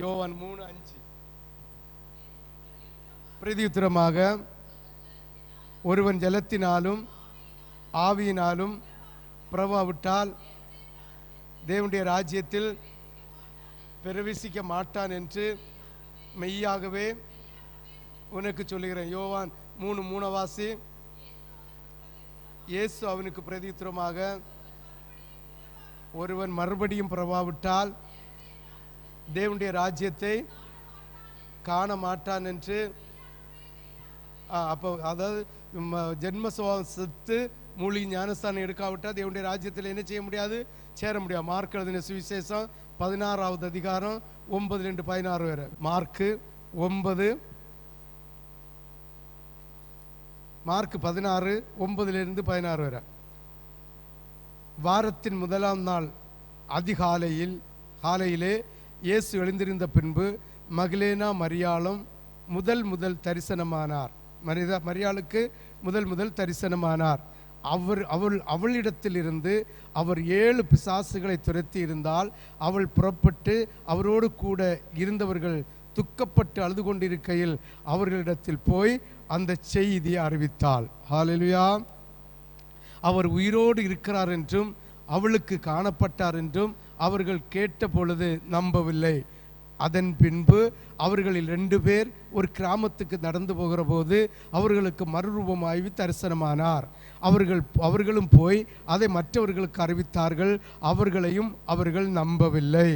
யோவான் மூணு அஞ்சு. பிரதியுத்திரமாக ஒருவன் ஜலத்தினாலும் ஆவியினாலும் பிரபாவிட்டால் தேவனுடைய ராஜ்யத்தில் பிரவேசிக்க மாட்டான் என்று மெய்யாகவே உனக்கு சொல்லுகிறேன். யோவான் மூணு மூணவாசி. இயேசு அவனுக்கு பிரதித்திரமாக ஒருவன் மறுபடியும் பிரபாவிட்டால் தேவனுடைய ராஜ்யத்தை காண மாட்டான் என்று அப்போ அதாவது ஜென்ம சுபாவம் செத்து மூலிகை ஞானஸ்தானம் எடுக்காவிட்டால் தேவனுடைய ராஜ்யத்தில் என்ன செய்ய முடியாது? சேர முடியாது. மார்க் எழுதின சுவிசேஷம் பதினாறாவது அதிகாரம் ஒன்பது ரெண்டு பதினாறு வேறு மார்க்கு ஒன்பது மார்க் பதினாறு ஒன்பதுலேருந்து பதினாறு வரை. வாரத்தின் முதலாம் நாள் அதிகாலையில் காலையிலே இயேசு எழுந்திருந்த பின்பு மகிலேனா மரியாளும் முதல் முதல் தரிசனமானார். மரிதா மரியாளுக்கு முதல் முதல் தரிசனமானார். அவர் அவள் அவளிடத்திலிருந்து அவர் ஏழு பிசாசுகளை துரத்தி இருந்தால் அவள் புறப்பட்டு அவரோடு கூட இருந்தவர்கள் துக்கப்பட்டு அழுது கொண்டிருக்கையில் அவர்களிடத்தில் போய் அந்த செய்தியை அறிவித்தாள். ஹalleluya. அவர் உயிரோடு இருக்கிறார் என்றும் அவளுக்கு காணப்பட்டார் என்றும் அவர்கள் கேட்ட பொழுது நம்பவில்லை. அதன் பின்பு அவர்களில் ரெண்டு பேர் ஒரு கிராமத்துக்கு நடந்து போகிற போது அவர்களுக்கு மறுரூபமாகி தரிசனமானார். அவர்கள் அவர்களும் போய் அதை மற்றவர்களுக்கு அறிவித்தார்கள். அவர்களையும் அவர்கள் நம்பவில்லை.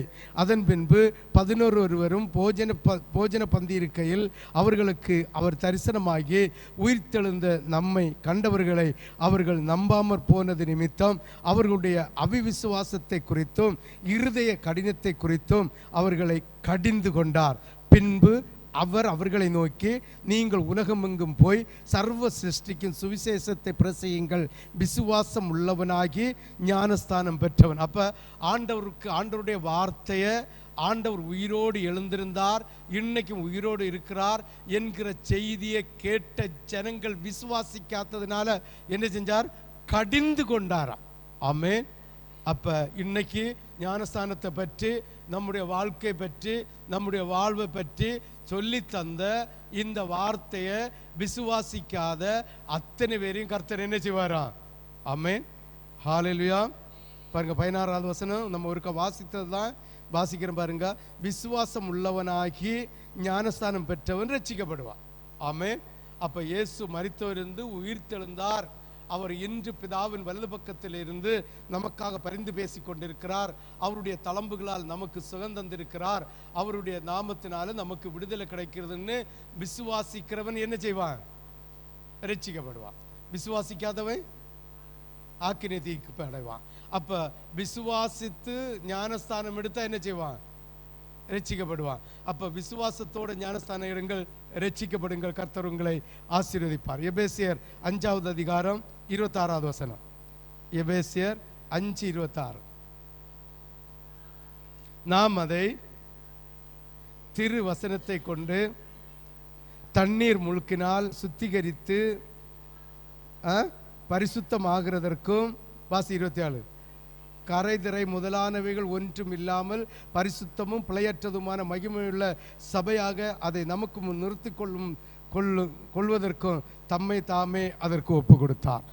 அதன் பின்பு பதினோரு ஒருவரும் போஜன ப போஜன பந்தியிருக்கையில் அவர்களுக்கு அவர் தரிசனமாகி உயிர்த்தெழுந்த நம்மை கண்டவர்களை அவர்கள் நம்பாமற் போனது நிமித்தம் அவர்களுடைய அவிவிசுவாசத்தை குறித்தும் இருதய கடினத்தை குறித்தும் அவர்களை கடிந்து கொண்டார். பின்பு அவர் அவர்களை நோக்கி நீங்கள் உலகமெங்கும் போய் சர்வ சிருஷ்டிக்கும் சுவிசேஷத்தை பிரசையுங்கள் விசுவாசம் உள்ளவனாகி ஞானஸ்தானம் பெற்றவன். அப்ப ஆண்டவருக்கு ஆண்டவருடைய வார்த்தையை ஆண்டவர் உயிரோடு எழுந்திருந்தார். இன்னைக்கும் உயிரோடு இருக்கிறார் என்கிற செய்தியை கேட்ட ஜனங்கள் விசுவாசிக்காததுனால என்ன செஞ்சார்? கடிந்து கொண்டாராம். ஆமென். அப்ப இன்னைக்கு ஞானஸ்தானத்தை பற்றி நம்முடைய வாழ்க்கை பற்றி நம்முடைய வாழ்வை பற்றி சொல்லி தந்த இந்த வார்த்தையை விசுவாசிக்காத அத்தனை பேரையும் கர்த்தர் என்ன செய்வாராம் ஆமென். ஹாலெல்வியா பாருங்க பதினாறாவது வசனம். நம்ம ஒருக்க வாசித்தது தான். வாசிக்கிறோம் பாருங்க. விசுவாசம் உள்ளவனாகி ஞானஸ்தானம் பெற்றவன் ரசிக்கப்படுவான் ஆமே அப்ப இயேசு மரித்தோரிருந்து உயிர் தெழுந்தார். அவர் இன்று பிதாவின் வலது பக்கத்தில் இருந்து நமக்காக பரிந்து பேசி கொண்டிருக்கிறார் அவருடைய தளம்புகளால் நமக்கு சுகம் அவருடைய நாமத்தினால நமக்கு விடுதலை கிடைக்கிறதுன்னு விசுவாசிக்கிறவன் என்ன செய்வான்? ரட்சிக்கப்படுவான் விசுவாசிக்காதவன் ஆக்கினை தீக்கு அடைவான் அப்ப விசுவாசித்து ஞானஸ்தானம் எடுத்தா என்ன செய்வான்? ரட்சிக்கப்படுவான் அப்ப விசுவாசத்தோட ஞானஸ்தானம் எடுங்கள் ரட்சிக்கப்படுங்கள் கர்த்தர் உங்களை ஆசீர்வதிப்பார். எபேசியர் அஞ்சாவது அதிகாரம் இருபத்தாறாவது வசனம். எபேசியர் அஞ்சு இருபத்தாறு. நாம் அதை திரு வசனத்தை கொண்டு தண்ணீர் முழுக்கினால் சுத்திகரித்து ஆ, பரிசுத்தமாகிறதற்கும் வாசி இருபத்தி ஏழு. கரைதிரை முதலானவைகள் ஒன்றும் இல்லாமல் பரிசுத்தமும் பிழையற்றதுமான மகிமையுள்ள சபையாக அதை நமக்கு முன் நிறுத்திக் கொள்ளும் கொள்ளு கொள்வதற்கும் தம்மை தாமே அதற்கு ஒப்பு கொடுத்தார்.